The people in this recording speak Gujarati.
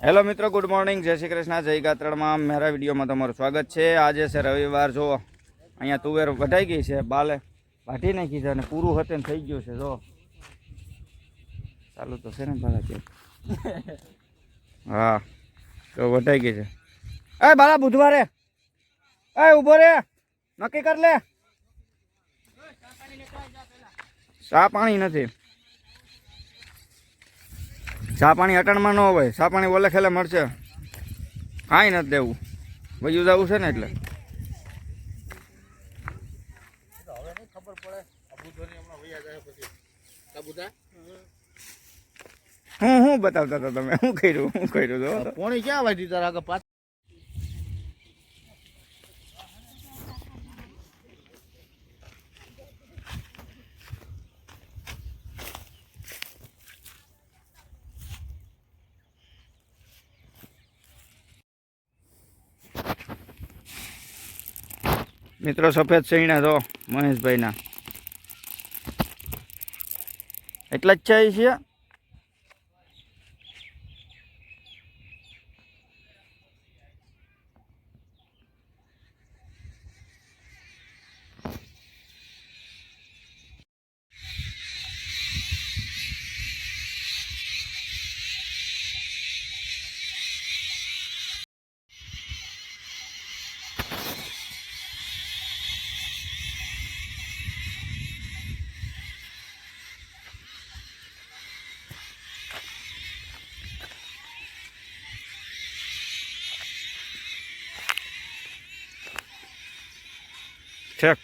હેલો મિત્રો, ગુડ મોર્નિંગ. જય શ્રી કૃષ્ણ. જય ગાત્રણમાં મારા વિડીયોમાં તમારું સ્વાગત છે. આજે છે રવિવાર જો અહીંયા તુવેર વઢાઈ ગઈ છે, બાલે વાઢી નાખી છે અને પૂરું હતે થઈ ગયું છે જો ચાલુ તો છે ને બાલા કે. હા, તો વઢાઈ ગઈ છે. એ બાલા, બુધવારે. એ ઊભો રે. નક્કી કર લે. ચા પાણી નથી. ચા પાણી અટણમાં ન હોય ચા પાણી ઓલે ખેલે મળશે. કાંઈ નથી દેવું. વયું જવું છે ને એટલે. હું હું બતાવતા હતા તમે? શું કર્યું? શું કર્યું. પોણી ક્યાં વાંચી તારા આગળ મિત્રો સફેદ સૈણા તો મહેશભાઈના. એટલા જ છે Tack.